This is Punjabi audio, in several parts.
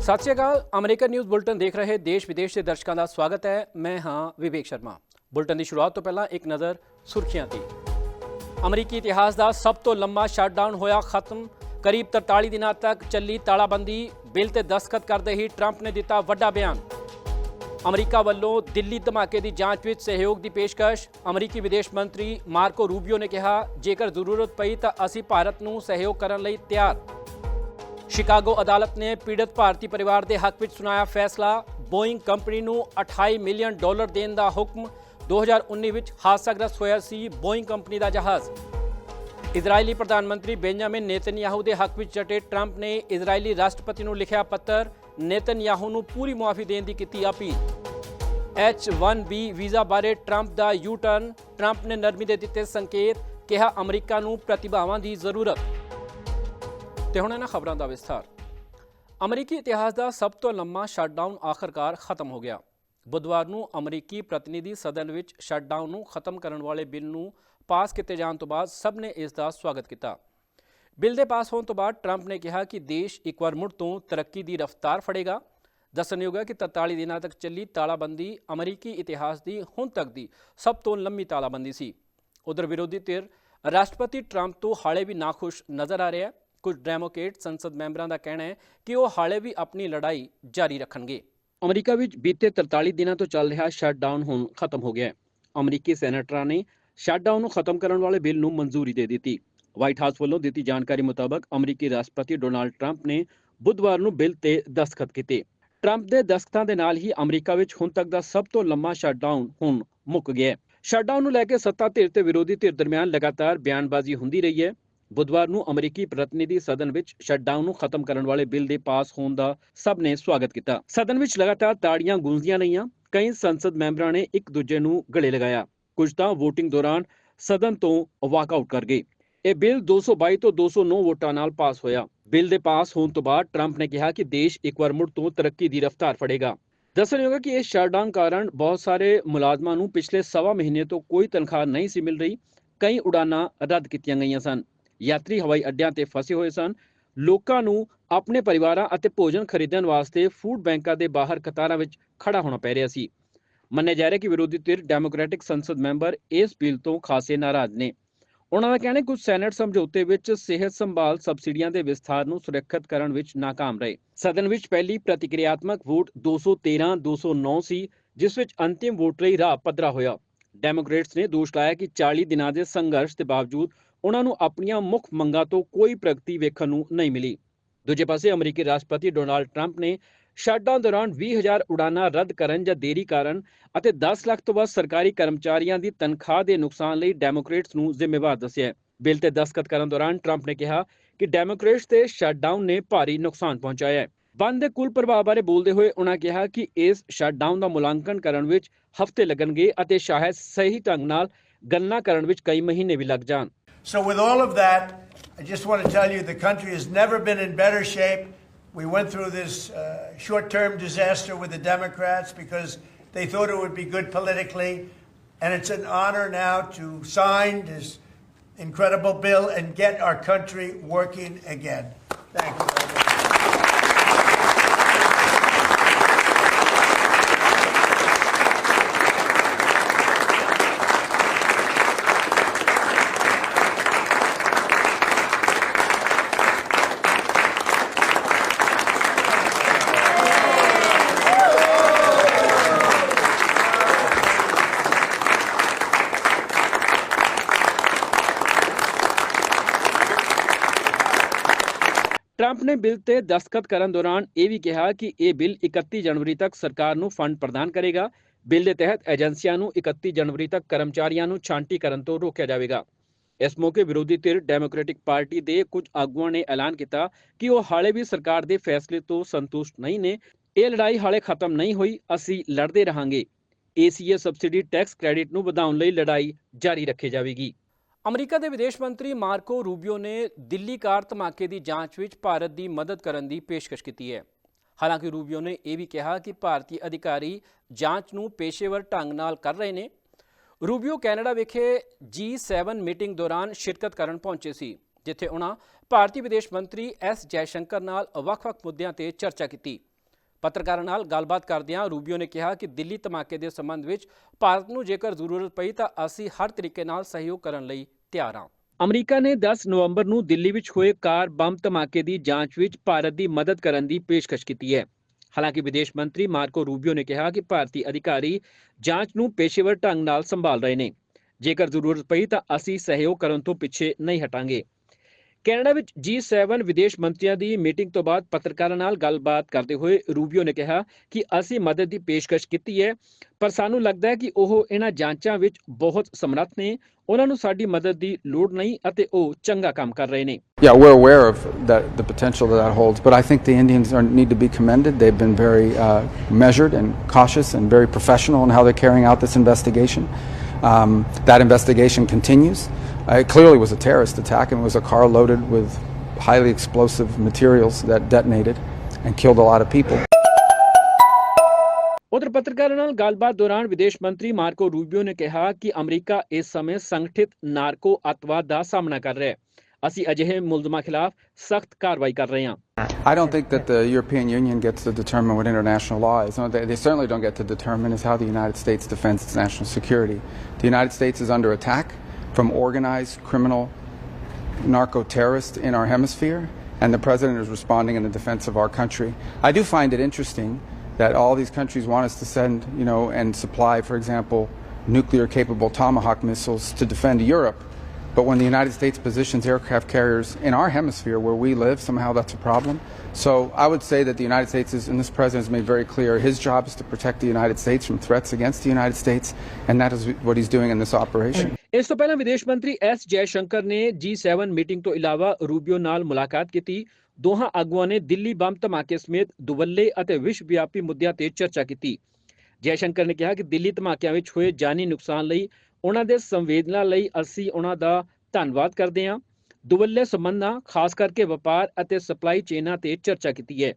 ਸਤਿ ਸ਼੍ਰੀ ਅਕਾਲ, ਅਮਰੀਕਨ ਨਿਊਜ਼ ਬੁਲਟਨ ਦੇਖ ਰਹੇ ਦੇਸ਼ ਵਿਦੇਸ਼ ਦੇ ਦਰਸ਼ਕਾਂ ਦਾ ਸਵਾਗਤ ਹੈ। ਮੈਂ ਹਾਂ ਵਿਵੇਕ ਸ਼ਰਮਾ। ਬੁਲਟਨ ਦੀ ਸ਼ੁਰੂਆਤ ਤੋਂ ਪਹਿਲਾਂ ਇੱਕ ਨਜ਼ਰ ਸੁਰਖੀਆਂ ਤੇ ਅਮਰੀਕੀ ਇਤਿਹਾਸ ਦਾ ਸਭ ਤੋਂ ਲੰਮਾ ਸ਼ਟਡਾਊਨ ਹੋਇਆ ਖਤਮ। ਕਰੀਬ 43 ਦਿਨਾਂ ਤੱਕ ਚੱਲੀ ਤਾਲਾਬੰਦੀ, ਬਿੱਲ ਤੇ ਦਸਤਖਤ ਕਰਦੇ ਹੀ ਟਰੰਪ ਨੇ ਦਿੱਤਾ ਵੱਡਾ ਬਿਆਨ। ਅਮਰੀਕਾ ਵੱਲੋਂ ਦਿੱਲੀ ਧਮਾਕੇ ਦੀ ਜਾਂਚ ਵਿੱਚ ਸਹਿਯੋਗ ਦੀ ਪੇਸ਼ਕਸ਼। ਅਮਰੀਕੀ ਵਿਦੇਸ਼ ਮੰਤਰੀ ਮਾਰਕੋ ਰੂਬੀਓ ਨੇ ਕਿਹਾ, ਜੇਕਰ ਜ਼ਰੂਰਤ ਪਈ ਤਾਂ ਅਸੀਂ ਭਾਰਤ ਨੂੰ ਸਹਿਯੋਗ ਕਰਨ ਲਈ ਤਿਆਰ। ਸ਼ਿਕਾਗੋ ਅਦਾਲਤ ਨੇ ਪੀੜਤ ਭਾਰਤੀ ਪਰਿਵਾਰ ਦੇ ਹੱਕ ਵਿੱਚ ਸੁਣਾਇਆ ਫੈਸਲਾ। ਬੋਇੰਗ ਕੰਪਨੀ ਨੂੰ 28 ਮਿਲੀਅਨ ਡਾਲਰ ਦੇਣ ਦਾ ਹੁਕਮ। 2019 ਵਿੱਚ ਹਾਦਸਾਗ੍ਰਸਤ ਹੋਇਆ ਸੀ ਬੋਇੰਗ ਕੰਪਨੀ ਦਾ ਜਹਾਜ਼। ਇਜ਼ਰਾਈਲੀ ਪ੍ਰਧਾਨ ਮੰਤਰੀ ਬੈਂਜਾਮਿਨ ਨੇਤਨਯਾਹੂ ਦੇ ਹੱਕ ਵਿੱਚ ਜਟੇ ਟਰੰਪ ਨੇ ਇਜ਼ਰਾਈਲੀ ਰਾਸ਼ਟਰਪਤੀ ਨੂੰ ਲਿਖਿਆ ਪੱਤਰ। ਨੇਤਨਯਾਹੂ ਨੂੰ ਪੂਰੀ ਮੁਆਫੀ ਦੇਣ ਦੀ ਕੀਤੀ ਅਪੀਲ। H1B ਵੀਜ਼ਾ ਬਾਰੇ ਟਰੰਪ ਦਾ ਯੂ ਟਰਨ ਟਰੰਪ ਨੇ ਨਰਮੀ ਦੇ ਦਿੱਤੇ ਸੰਕੇਤ। ਕਿਹਾ ਅਮਰੀਕਾ ਨੂੰ ਪ੍ਰਤਿਭਾਵਾਂ ਦੀ ਜ਼ਰੂਰਤ। ਤੇ ਹੁਣ ਇਹਨਾਂ ਖਬਰਾਂ ਦਾ ਵਿਸਥਾਰ। ਅਮਰੀਕੀ ਇਤਿਹਾਸ ਦਾ ਸਭ ਤੋਂ ਲੰਮਾ ਸ਼ਟਡਾਊਨ ਆਖਰਕਾਰ ਖਤਮ ਹੋ ਗਿਆ। ਬੁੱਧਵਾਰ ਨੂੰ ਅਮਰੀਕੀ ਪ੍ਰਤੀਨਿਧੀ ਸਦਨ ਵਿੱਚ ਸ਼ਟਡਾਊਨ ਨੂੰ ਖਤਮ ਕਰਨ ਵਾਲੇ ਬਿੱਲ ਨੂੰ ਪਾਸ ਕੀਤੇ ਜਾਣ ਤੋਂ ਬਾਅਦ ਸਭ ਨੇ ਇਸ ਦਾ ਸਵਾਗਤ ਕੀਤਾ। ਬਿੱਲ ਦੇ ਪਾਸ ਹੋਣ ਤੋਂ ਬਾਅਦ ਟਰੰਪ ਨੇ ਕਿਹਾ ਕਿ ਦੇਸ਼ ਇੱਕ ਵਾਰ ਮੁੜ ਤੋਂ ਤਰੱਕੀ ਦੀ ਰਫ਼ਤਾਰ ਫੜੇਗਾ। ਦੱਸਣਯੋਗ ਹੈ ਕਿ 43 ਦਿਨਾਂ ਤੱਕ ਚੱਲੀ ਤਾਲਾਬੰਦੀ ਅਮਰੀਕੀ ਇਤਿਹਾਸ ਦੀ ਹੁਣ ਤੱਕ ਦੀ ਸਭ ਤੋਂ ਲੰਮੀ ਤਾਲਾਬੰਦੀ ਸੀ। ਉਧਰ ਵਿਰੋਧੀ ਧਿਰ ਰਾਸ਼ਟਰਪਤੀ ਟਰੰਪ ਤੋਂ ਹਾਲੇ ਵੀ ਨਾਖੁਸ਼ ਨਜ਼ਰ ਆ ਰਿਹਾ ਹੈ। ਕੁਝ ਡੈਮੋਕ੍ਰੇਟ ਸੰਸਦ ਮੈਂਬਰਾਂ ਦਾ ਕਹਿਣਾ ਹੈ ਕਿ ਉਹ ਹਾਲੇ ਵੀ ਆਪਣੀ ਲੜਾਈ ਜਾਰੀ ਰੱਖਣਗੇ। ਅਮਰੀਕਾ ਵਿੱਚ ਬੀਤੇ 43 ਦਿਨਾਂ ਤੋਂ ਚੱਲ ਰਿਹਾ ਸ਼ਟਡਾਊਨ ਹੁਣ ਖਤਮ ਹੋ ਗਿਆ ਹੈ। ਅਮਰੀਕੀ ਸੈਨੇਟਰਾਂ ਨੇ ਸ਼ਟਡਾਊਨ ਨੂੰ ਖਤਮ ਕਰਨ ਵਾਲੇ ਬਿੱਲ ਨੂੰ ਮਨਜ਼ੂਰੀ ਦੇ ਦਿੱਤੀ। ਵਾਈਟ ਹਾਊਸ ਵੱਲੋਂ ਦਿੱਤੀ ਜਾਣਕਾਰੀ ਮੁਤਾਬਕ ਅਮਰੀਕੀ ਰਾਸ਼ਟਰਪਤੀ ਡੋਨਾਲਡ ਟਰੰਪ ਨੇ ਬੁੱਧਵਾਰ ਨੂੰ ਬਿੱਲ ਤੇ ਦਸਖਤ ਕੀਤੇ। ਟਰੰਪ ਦੇ ਦਸਖਤਾਂ ਦੇ ਨਾਲ ਹੀ ਅਮਰੀਕਾ ਵਿੱਚ ਹੁਣ ਤੱਕ ਦਾ ਸਭ ਤੋਂ ਲੰਮਾ ਸ਼ਟਡਾਊਨ ਹੁਣ ਮੁੱਕ ਗਿਆ ਹੈ। ਸ਼ਟਡਾਊਨ ਨੂੰ ਲੈ ਕੇ ਸੱਤਾ ਧਿਰ ਤੇ ਵਿਰੋਧੀ ਧਿਰ ਦਰਮਿਆਨ ਲਗਾਤਾਰ ਬਿਆਨਬਾਜ਼ੀ ਹੁੰਦੀ ਰਹੀ ਹੈ। ਬੁੱਧਵਾਰ ਨੂੰ ਅਮਰੀਕੀ ਪ੍ਰਤੀਨਿਧੀ ਸਦਨ ਵਿੱਚ ਸ਼ਟਡਾਊਨ ਨੂੰ ਖਤਮ ਕਰਨ ਵਾਲੇ ਬਿੱਲ ਦੇ ਪਾਸ ਹੋਣ ਦਾ ਸਭ ਨੇ ਸਵਾਗਤ ਕੀਤਾ। ਸਦਨ ਵਿੱਚ ਲਗਾਤਾਰ ਤਾੜੀਆਂ ਗੂੰਜਦੀਆਂ ਰਹੀਆਂ, ਕਈ ਸੰਸਦ ਮੈਂਬਰਾਂ ਨੇ ਇੱਕ ਦੂਜੇ ਨੂੰ ਗਲੇ ਲਗਾਇਆ। ਕੁਝ ਤਾਂ VOTING ਦੌਰਾਨ ਸਦਨ ਤੋਂ ਵਾਕਆਊਟ ਕਰ ਗਏ। ਇਹ ਬਿੱਲ 222 ਤੋਂ 209 ਵੋਟਾਂ ਨਾਲ ਪਾਸ ਹੋਇਆ। ਬਿੱਲ ਦੇ ਪਾਸ ਹੋਣ ਤੋਂ ਬਾਅਦ ਟਰੰਪ ਨੇ ਕਿਹਾ ਕਿ ਦੇਸ਼ ਇੱਕ ਵਾਰ ਮੁੜ ਤੋਂ ਤਰੱਕੀ ਦੀ ਰਫ਼ਤਾਰ ਫੜੇਗਾ। ਦੱਸਣਯੋਗ ਹੈ ਕਿ ਇਸ ਸ਼ਟਡਾਊਨ ਕਾਰਨ ਬਹੁਤ ਸਾਰੇ ਮੁਲਾਜ਼ਮਾਂ ਨੂੰ ਪਿਛਲੇ ਸਵਾ ਮਹੀਨੇ ਤੋਂ ਕੋਈ ਤਨਖਾਹ ਨਹੀਂ ਸੀ ਮਿਲ ਰਹੀ। ਕਈ ਉਡਾਨਾਂ ਰੱਦ ਕੀਤੀਆਂ ਗਈਆਂ ਸਨ। ਯਾਤਰੀ ਹਵਾਈ ਅੱਡਿਆਂ ਤੇ ਫਸੇ ਹੋਏ ਸਨ। ਲੋਕਾਂ ਨੂੰ ਆਪਣੇ ਪਰਿਵਾਰਾਂ ਅਤੇ ਭੋਜਨ ਖਰੀਦਣ ਵਾਸਤੇ ਫੂਡ ਬੈਂਕਾਂ ਦੇ ਬਾਹਰ ਕਤਾਰਾਂ ਵਿੱਚ ਖੜਾ ਹੋਣਾ ਪੈ ਰਿਹਾ ਸੀ। ਮੰਨਿਆ ਜਾ ਰਿਹਾ ਕਿ ਵਿਰੋਧੀ ਧਿਰ ਡੈਮੋਕ੍ਰੈਟਿਕ ਸੰਸਦ ਮੈਂਬਰ ਇਸ ਬਿੱਲ ਤੋਂ ਖਾਸੇ ਨਾਰਾਜ਼ ਨੇ। ਉਹਨਾਂ ਦਾ ਕਹਿਣਾ ਕੁਝ ਸੈਨੇਟ ਸਮਝੌਤੇ ਵਿੱਚ ਸਿਹਤ ਸੰਭਾਲ ਸਬਸਿਡੀਆਂ ਦੇ ਵਿਸਥਾਰ ਨੂੰ ਸੁਰੱਖਿਅਤ ਕਰਨ ਵਿੱਚ ਨਾਕਾਮ ਰਹੇ। ਸਦਨ ਵਿੱਚ ਪਹਿਲੀ ਪ੍ਰਤੀਕਿਰਿਆਤਮਕ ਵੋਟ 213 209 ਸੀ ਜਿਸ ਵਿੱਚ ਅੰਤਿਮ ਵੋਟ ਲਈ ਰਾਹ ਪੱਧਰਾ ਹੋਇਆ। ਡੈਮੋਕ੍ਰੇਟਸ ਨੇ ਦੋਸ਼ ਲਾਇਆ ਕਿ 40 ਦਿਨਾਂ ਦੇ ਸੰਘਰਸ਼ ਦੇ ਬਾਵਜੂਦ ਉਹਨਾਂ ਨੂੰ ਆਪਣੀਆਂ ਮੁੱਖ ਮੰਗਾਂ ਤੋਂ ਕੋਈ ਪ੍ਰਗਤੀ ਵੇਖਣ ਨੂੰ ਨਹੀਂ ਮਿਲੀ। ਦੂਜੇ ਪਾਸੇ ਅਮਰੀਕੀ ਰਾਸ਼ਟਰਪਤੀ ਡੋਨਾਲਡ ਟਰੰਪ ਨੇ ਸ਼ਟਡਾਊਨ ਦੌਰਾਨ 20000 ਉਡਾਨਾਂ ਰੱਦ ਕਰਨ ਜਾਂ ਦੇਰੀ ਕਾਰਨ ਅਤੇ 10 ਲੱਖ ਤੋਂ ਵੱਧ ਸਰਕਾਰੀ ਕਰਮਚਾਰੀਆਂ ਦੀ ਤਨਖਾਹ ਦੇ ਨੁਕਸਾਨ ਲਈ ਡੈਮੋਕ੍ਰੇਟਸ ਨੂੰ ਜ਼ਿੰਮੇਵਾਰ ਦੱਸਿਆ ਬਿੱਲ ਤੇ ਦਸਤਖਤ ਕਰਨ ਦੌਰਾਨ ਟਰੰਪ ਨੇ ਕਿਹਾ ਕਿ ਡੈਮੋਕ੍ਰੇਟਸ ਤੇ ਸ਼ਟਡਾਊਨ ਨੇ ਭਾਰੀ ਨੁਕਸਾਨ ਪਹੁੰਚਾਇਆ ਹੈ। ਬੰਦ ਦੇ ਕੁੱਲ ਪ੍ਰਭਾਵ ਬਾਰੇ ਬੋਲਦੇ ਹੋਏ ਉਹਨਾਂ ਕਿਹਾ ਕਿ ਇਸ ਸ਼ਟਡਾਊਨ ਦਾ ਮੁਲਾਂਕਣ ਕਰਨ ਵਿੱਚ ਹਫ਼ਤੇ ਲੱਗਣਗੇ ਅਤੇ ਸ਼ਾਇਦ ਸਹੀ ਢੰਗ ਨਾਲ ਗਣਨਾ ਕਰਨ ਵਿੱਚ ਕਈ ਮਹੀਨੇ ਵੀ ਲੱਗ ਜਾਣ। So, with all of that, I just want to tell you the country has never been in better shape. We went through this uh, short term disaster with the Democrats because they thought it would be good politically. And it's an honor now to sign this incredible bill and get our country working again. Thank you Trump bill ਤੇ ਦਸਤਖਤ ਕਰਨ ਦੌਰਾਨ ਇਹ ਵੀ ਕਿਹਾ ਕਿ ਇਹ ਬਿੱਲ 31 ਜਨਵਰੀ ਤੱਕ ਸਰਕਾਰ ਨੂੰ ਫੰਡ ਪ੍ਰਦਾਨ ਕਰੇਗਾ। ਬਿੱਲ ਦੇ ਤਹਿਤ ਏਜੰਸੀਆਂ ਨੂੰ 31 ਜਨਵਰੀ ਤੱਕ ਕਰਮਚਾਰੀਆਂ ਨੂੰ ਛਾਂਟੀ ਕਰਨ ਤੋਂ ਰੋਕਿਆ ਜਾਵੇਗਾ। ਇਸ ਮੌਕੇ ਵਿਰੋਧੀ ਧਿਰ ਡੈਮੋਕ੍ਰੈਟਿਕ ਪਾਰਟੀ ਦੇ ਕੁਝ ਆਗੂਆਂ ਨੇ ਐਲਾਨ ਕੀਤਾ ਕਿ ਉਹ ਹਾਲੇ ਵੀ ਸਰਕਾਰ ਦੇ ਫੈਸਲੇ ਤੋਂ ਸੰਤੁਸ਼ਟ ਨਹੀਂ ਨੇ। ਇਹ ਲੜਾਈ ਹਾਲੇ ਖਤਮ ਨਹੀਂ ਹੋਈ, ਅਸੀਂ ਲੜਦੇ ਰਹਾਂਗੇ। ਏਸੀਏ ਸਬਸਿਡੀ ਟੈਕਸ ਕ੍ਰੈਡਿਟ ਨੂੰ ਵਧਾਉਣ ਲਈ ਲੜਾਈ ਜਾਰੀ ਰੱਖੀ ਜਾਵੇਗੀ। ਅਮਰੀਕਾ ਦੇ ਵਿਦੇਸ਼ ਮੰਤਰੀ ਮਾਰਕੋ ਰੂਬੀਓ ਨੇ ਦਿੱਲੀ ਕਾਰ ਧਮਾਕੇ ਦੀ ਜਾਂਚ ਵਿੱਚ ਭਾਰਤ ਦੀ ਮਦਦ ਕਰਨ ਦੀ ਪੇਸ਼ਕਸ਼ ਕੀਤੀ ਹੈ। ਹਾਲਾਂਕਿ ਰੂਬੀਓ ਨੇ ਇਹ ਵੀ ਕਿਹਾ ਕਿ ਭਾਰਤੀ ਅਧਿਕਾਰੀ ਜਾਂਚ ਨੂੰ ਪੇਸ਼ੇਵਰ ਢੰਗ ਨਾਲ ਕਰ ਰਹੇ ਨੇ। ਰੂਬੀਓ ਕੈਨੇਡਾ ਵਿਖੇ G7 ਮੀਟਿੰਗ ਦੌਰਾਨ ਸ਼ਿਰਕਤ ਕਰਨ ਪਹੁੰਚੇ ਸੀ, ਜਿੱਥੇ ਉਹਨਾਂ ਭਾਰਤੀ ਵਿਦੇਸ਼ ਮੰਤਰੀ ਐਸ ਜੈਸ਼ੰਕਰ ਨਾਲ ਵੱਖ-ਵੱਖ ਮੁੱਦਿਆਂ ਤੇ ਚਰਚਾ ਕੀਤੀ। ਪੱਤਰਕਾਰਾਂ ਨਾਲ ਗੱਲਬਾਤ ਕਰਦਿਆਂ ਰੂਬੀਓ ਨੇ ਕਿਹਾ ਕਿ ਦਿੱਲੀ ਧਮਾਕੇ ਦੇ ਸੰਬੰਧ ਵਿੱਚ ਭਾਰਤ ਨੂੰ ਜੇਕਰ ਜ਼ਰੂਰਤ ਪਈ ਤਾਂ ਅਸੀਂ ਹਰ ਤਰੀਕੇ ਨਾਲ ਸਹਿਯੋਗ ਕਰਨ ਲਈ ਤਿਆਰ ਹਾਂ। ਅਮਰੀਕਾ ਨੇ 10 ਨਵੰਬਰ ਨੂੰ ਦਿੱਲੀ ਵਿੱਚ ਹੋਏ ਕਾਰ ਬੰਬ ਧਮਾਕੇ ਦੀ ਜਾਂਚ ਵਿੱਚ ਭਾਰਤ ਦੀ ਮਦਦ ਕਰਨ ਦੀ ਪੇਸ਼ਕਸ਼ ਕੀਤੀ ਹੈ। ਹਾਲਾਂਕਿ ਵਿਦੇਸ਼ ਮੰਤਰੀ ਮਾਰਕੋ ਰੂਬੀਓ ਨੇ ਕਿਹਾ ਕਿ ਭਾਰਤੀ ਅਧਿਕਾਰੀ ਜਾਂਚ ਨੂੰ ਪੇਸ਼ੇਵਰ ਢੰਗ ਨਾਲ ਸੰਭਾਲ ਰਹੇ ਨੇ। ਜੇਕਰ ਜ਼ਰੂਰਤ ਪਈ ਤਾਂ ਅਸੀਂ ਸਹਿਯੋਗ ਕਰਨ ਤੋਂ ਪਿੱਛੇ ਨਹੀਂ ਹਟਾਂਗੇ। ਕੈਨੇਡਾ ਵਿੱਚ G7 ਵਿਦੇਸ਼ ਮੰਤਰੀਆਂ ਦੀ ਮੀਟਿੰਗ ਤੋਂ ਬਾਅਦ ਪੱਤਰਕਾਰਾਂ ਨਾਲ ਗੱਲਬਾਤ ਕਰਦੇ ਹੋਏ ਰੂਬੀਓ ਨੇ ਕਿਹਾ ਕਿ ਅਸੀਂ ਮਦਦ ਦੀ ਪੇਸ਼ਕਸ਼ ਕੀਤੀ ਹੈ ਪਰ ਸਾਨੂੰ ਲੱਗਦਾ ਹੈ ਕਿ ਉਹ ਇਹਨਾਂ ਜਾਂਚਾਂ ਵਿੱਚ ਬਹੁਤ ਸਮਰੱਥ ਨੇ ਉਹਨਾਂ ਨੂੰ ਸਾਡੀ ਮਦਦ ਦੀ ਲੋੜ ਨਹੀਂ ਅਤੇ ਉਹ ਚੰਗਾ ਕੰਮ ਕਰ ਰਹੇ ਨੇ Yeah, we're aware of that, the potential that that holds, but I think the Indians are, need to be commended. They've been very uh, measured and cautious and very professional in how they're carrying out this investigation. Um, that investigation continues. Uh, it clearly was a terrorist attack, and it was a car loaded with highly explosive materials that detonated and killed a lot of people. ਉਧਰ ਪੱਤਰਕਾਰਾਂ ਨਾਲ ਗੱਲਬਾਤ ਦੌਰਾਨ ਵਿਦੇਸ਼ ਮੰਤਰੀ ਮਾਰਕੋ ਰੂਬੀਓ ਨੇ ਕਿਹਾ ਕਿ ਅਮਰੀਕਾ ਇਸ ਸਮੇਂ ਸੰਗਠਿਤ ਨਾਰਕੋ ਅੱਤਵਾਦ ਦਾ ਸਾਹਮਣਾ ਕਰ ਰਿਹਾ ਹੈ ਅਸੀਂ ਅਜਿਹੇ ਮੁਲਜ਼ਮਾਂ ਖਿਲਾਫ ਸਖਤ ਕਾਰਵਾਈ ਕਰ ਰਹੇ ਹਾਂ I don't think that the European Union gets to determine what international law is. No, they, they certainly don't get to determine is how the United States defends its national security. The United States is under attack from organized criminal narco terrorists in our hemisphere, and the president is responding in the defense of our country. I do find it interesting that all these countries want us to send, you know, and supply, for example, nuclear capable Tomahawk missiles to defend Europe. But when the United States positions aircraft carriers in our hemisphere where we live, somehow that's a problem. So I would say that the United States is, and this president has made very clear, his job is to protect the United States from threats against the United States, and that is what he's doing in this operation. ਇਸ ਤੋਂ ਪਹਿਲਾਂ ਵਿਦੇਸ਼ ਮੰਤਰੀ ਐਸ ਜੈ ਸ਼ੰਕਰ ਨੇ G7 ਮੀਟਿੰਗ ਤੋਂ ਇਲਾਵਾ ਰੂਬੀਓ ਨਾਲ ਮੁਲਾਕਾਤ ਕੀਤੀ। ਦੋਹਾਂ ਆਗੂਆਂ ਨੇ ਦਿੱਲੀ ਬੰਬ ਧਮਾਕੇ ਸਮੇਤ ਦੁਵੱਲੇ ਅਤੇ ਵਿਸ਼ਵ ਵਿਆਪੀ ਮੁੱਦਿਆਂ ਤੇ ਚਰਚਾ ਕੀਤੀ। ਜੈ ਸ਼ੰਕਰ ਨੇ ਕਿਹਾ ਕਿ ਦਿੱਲੀ ਧਮਾਕਿਆਂ ਵਿੱਚ ਹੋਏ ਜਾਨੀ ਨੁਕਸਾਨ ਲਈ ਉਹਨਾਂ ਦੇ ਸੰਵੇਦਨਾ ਲਈ ਅਸੀਂ ਉਹਨਾਂ ਦਾ ਧੰਨਵਾਦ ਕਰਦੇ ਹਾਂ। ਦੁਵੱਲੇ ਸੰਬੰਧਾਂ, ਖਾਸ ਕਰਕੇ ਵਪਾਰ ਅਤੇ ਸਪਲਾਈ ਚੇਨਾਂ ਤੇ ਚਰਚਾ ਕੀਤੀ ਹੈ।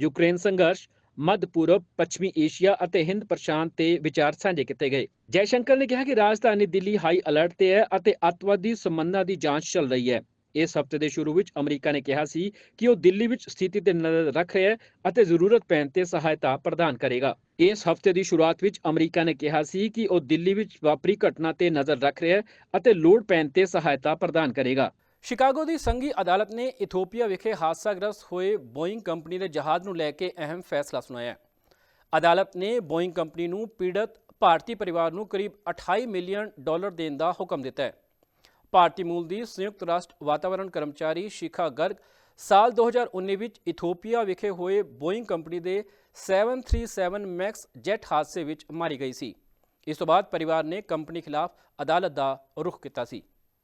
ਯੂਕਰੇਨ ਸੰਘਰਸ਼ ਮੱਧ ਪੂਰਬ, ਪੱਛਮੀ ਏਸ਼ੀਆ ਅਤੇ ਹਿੰਦ ਪ੍ਰਸ਼ਾਂਤ ਤੇ ਵਿਚਾਰ ਸਾਂਝੇ ਕੀਤੇ ਗਏ। ਜੈਸ਼ੰਕਰ ਨੇ ਕਿਹਾ ਕਿ ਰਾਜਧਾਨੀ ਦਿੱਲੀ ਹਾਈ ਅਲਰਟ ਤੇ ਹੈ ਅਤੇ ਅੱਤਵਾਦੀ ਸੰਬੰਧਾਂ ਦੀ ਜਾਂਚ ਚੱਲ ਰਹੀ ਹੈ। ਇਸ ਹਫ਼ਤੇ ਦੇ ਸ਼ੁਰੂ ਵਿੱਚ ਅਮਰੀਕਾ ਨੇ ਕਿਹਾ ਸੀ ਕਿ ਉਹ ਦਿੱਲੀ ਵਿੱਚ ਸਥਿਤੀ ਤੇ ਨਜ਼ਰ ਰੱਖ ਰਿਹਾ ਹੈ ਅਤੇ ਜ਼ਰੂਰਤ ਪੈਣ ਤੇ ਸਹਾਇਤਾ ਪ੍ਰਦਾਨ ਕਰੇਗਾ। ਇਸ ਹਫ਼ਤੇ ਦੀ ਸ਼ੁਰੂਆਤ ਵਿੱਚ ਅਮਰੀਕਾ ਨੇ ਕਿਹਾ ਸੀ ਕਿ ਉਹ ਦਿੱਲੀ ਵਿੱਚ ਵਾਪਰੀ ਘਟਨਾ ਤੇ ਨਜ਼ਰ ਰੱਖ ਰਿਹਾ ਹੈ ਅਤੇ ਲੋੜ ਪੈਣ ਤੇ ਸਹਾਇਤਾ ਪ੍ਰਦਾਨ ਕਰੇਗਾ। ਸ਼ਿਕਾਗੋ ਦੀ ਸੰਘੀ ਅਦਾਲਤ ਨੇ ਇਥੋਪੀਆ ਵਿਖੇ ਹਾਦਸਾਗ੍ਰਸਤ ਹੋਏ ਬੋਇੰਗ ਕੰਪਨੀ ਦੇ ਜਹਾਜ਼ ਨੂੰ ਲੈ ਕੇ ਅਹਿਮ ਫੈਸਲਾ ਸੁਣਾਇਆ ਅਦਾਲਤ ਨੇ ਬੋਇੰਗ ਕੰਪਨੀ ਨੂੰ ਪੀੜਤ ਭਾਰਤੀ ਪਰਿਵਾਰ ਨੂੰ ਕਰੀਬ 28 ਮਿਲੀਅਨ ਡਾਲਰ ਦੇਣ ਦਾ ਹੁਕਮ ਦਿੱਤਾ ਹੈ। ਭਾਰਤੀ ਮੂਲ ਦੀ ਸੰਯੁਕਤ ਰਾਸ਼ਟਰ ਵਾਤਾਵਰਣ ਕਰਮਚਾਰੀ ਸ਼ਿਖਾ ਗਰਗ ਸਾਲ 2019 ਵਿੱਚ ਇਥੋਪੀਆ ਵਿਖੇ ਹੋਏ ਬੋਇੰਗ ਕੰਪਨੀ ਦੇ 737 ਮੈਕਸ ਜੈਟ ਹਾਦਸੇ ਵਿੱਚ ਮਾਰੀ ਗਈ ਸੀ। ਇਸ ਤੋਂ ਬਾਅਦ ਪਰਿਵਾਰ ਨੇ ਕੰਪਨੀ ਖਿਲਾਫ ਅਦਾਲਤ ਦਾ ਰੁਖ ਕੀਤਾ ਸੀ।